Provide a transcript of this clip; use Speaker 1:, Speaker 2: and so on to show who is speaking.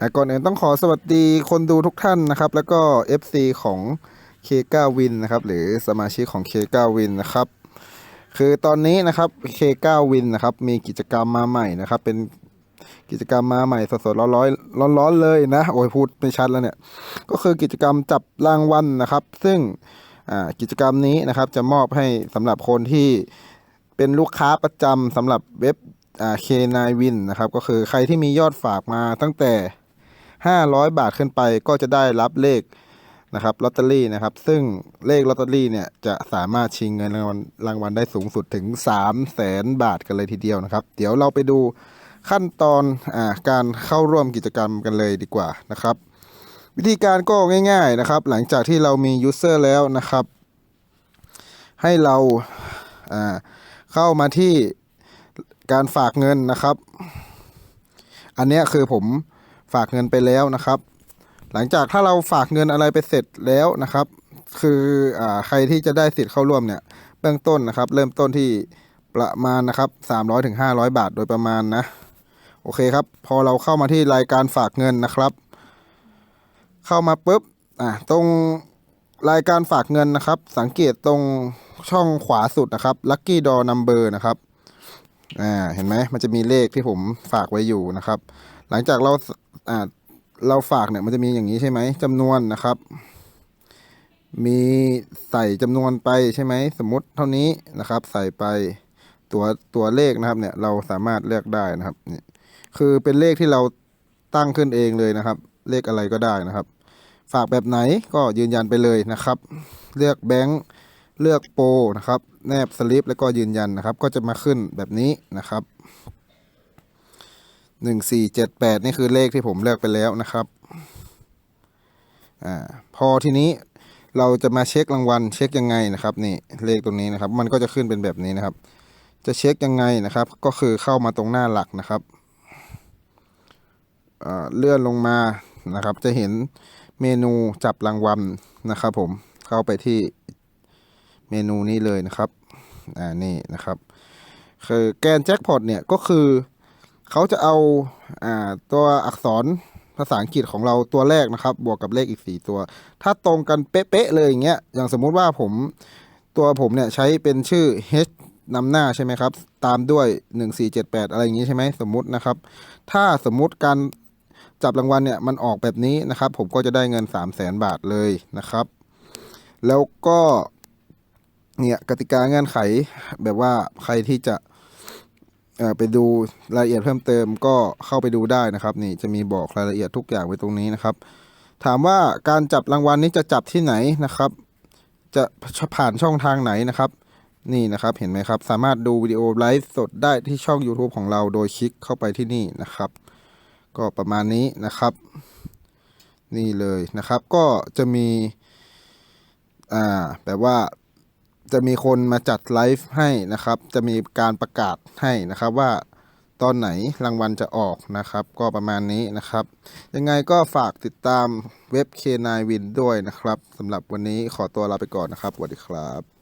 Speaker 1: อก่อนอื่นต้องขอสวัสดีคนดูทุกท่านนะครับ แล้วก็ FC ของ K9 Win นะครับ หรือสมาชิกของ K9 Win นะครับ คือตอนนี้นะครับ K9 Win นะครับ มีกิจกรรมมาใหม่นะครับ เป็นกิจกรรมมาใหม่สดๆร้อนๆร้อนๆเลยนะ โอ้ยพูดไม่ชัดแล้วเนี่ย ก็คือกิจกรรมจับรางวัลนะครับ ซึ่งกิจกรรมนี้นะครับจะมอบให้สำหรับคนที่เป็นลูกค้าประจำสำหรับเว็บอ่า K9 Win นะครับ ก็คือใครที่มียอดฝากมาตั้งแต่ 500 บาทขึ้นไปก็จะได้รับเลขนะครับลอตเตอรี่นะครับ ซึ่งเลขลอตเตอรี่เนี่ยจะสามารถชิงเงินรางวัลรางวัลได้สูงสุดถึง 3 0 0แสนบาทกันเลยทีเดียวนะครับ เดี๋ยวเราไปดูขั้นตอนอการเข้าร่วมกิจกรรมกันเลยดีกว่านะครับ วิธีการก็ง่ายๆนะครับ หลังจากที่เรามียูเซอร์แล้วนะครับ ให้เราเข้ามาที่การฝากเงินนะครับ อันนี้คือผม ฝากเงินไปแล้วนะครับ หลังจากถ้าเราฝากเงินอะไรไปเสร็จแล้วนะครับ คืออ่าใครที่จะได้สิทธิ์เข้าร่วมเนี่ยเบื้องต้นนะครับ เริ่มต้นที่ประมาณนะครับ300ถึง500 บาทโดยประมาณนะ โอเคครับ พอเราเข้ามาที่รายการฝากเงินนะครับ เข้ามาปุ๊บอะตรงรายการฝากเงินนะครับ สังเกตตรงช่องขวาสุดนะครับ Lucky Door Number นะครับอ่าเห็นไหมมันจะมีเลขที่ผมฝากไว้อยู่นะครับ หลังจากเราอ่าเราฝากเนี่ยมันจะมีอย่างนี้ใช่ไหมจำนวนนะครับ มีใส่จำนวนไปใช่ไหมสมมติเท่านี้นะครับ ใส่ไปตัวตัวเลขนะครับเนี่ยเราสามารถเลือกได้นะครับนี่คือเป็นเลขที่เราตั้งขึ้นเองเลยนะครับ เลขอะไรก็ได้นะครับ ฝากแบบไหนก็ยืนยันไปเลยนะครับ เลือกแบงค์เลือกโปรนะครับ แนบสลิปแล้วก็ยืนยันนะครับ ก็จะมาขึ้นแบบนี้นะครับ หนึ่งสี่เจ็ดแปดนี่คือเลขที่ผมเลือกไปแล้วนะครับอ่าพอทีนี้เราจะมาเช็ครางวัลเช็คยังไงนะครับนี่เลขตรงนี้นะครับ มันก็จะขึ้นเป็นแบบนี้นะครับ จะเช็คยังไงนะครับ ก็คือเข้ามาตรงหน้าหลักนะครับอ่าเลื่อนลงมานะครับ จะเห็นเมนูจับรางวัลนะครับ ผมเข้าไปที่เมนูนี้เลยนะครับอ่านี่นะครับ คือแกนแจ็คพอตเนี่ยก็คือ เขาจะเอาอ่าตัวอักษรภาษาอังกฤษของเราตัวแรกนะครับ บวกกับเลขอีก 4 ตัว ถ้าตรงกันเป๊ะๆเลยอย่างเงี้ยอย่างสมมุติว่าผมตัวผมเนี่ยใช้เป็นชื่อ H นำหน้าใช่ไหมครับ ตามด้วย 1478 อะไรอย่างงี้ใช่ไหมสมมุตินะครับ ถ้าสมมุติการจับรางวัลเนี่ยมันออกแบบนี้นะครับ ผมก็จะได้เงิน 3 0 0แสนบาทเลยนะครับ แล้วก็เนี่ยกติกาเงื่อนไขแบบว่าใครที่จะ ไปดูรายละเอียดเพิ่มเติมก็เข้าไปดูได้นะครับ นี่จะมีบอกรายละเอียดทุกอย่างไว้ตรงนี้นะครับ ถามว่าการจับรางวัลนี้จะจับที่ไหนนะครับ จะผ่านช่องทางไหนนะครับ นี่นะครับเห็นไหมครับ สามารถดูวิดีโอไลฟ์สดได้ที่ช่อง YouTube ของเราโดยคลิกเข้าไปที่นี่นะครับ ก็ประมาณนี้นะครับ นี่เลยนะครับ ก็จะมีอ่าแบบว่า จะมีคนมาจัดไลฟ์ให้นะครับ จะมีการประกาศให้นะครับว่าตอนไหนรางวัลจะออกนะครับ ก็ประมาณนี้นะครับ ยังไงก็ฝากติดตามเว็บ K9 Win ด้วยนะครับสำหรับวันนี้ขอตัวลาไปก่อนนะครับสวัสดีครับ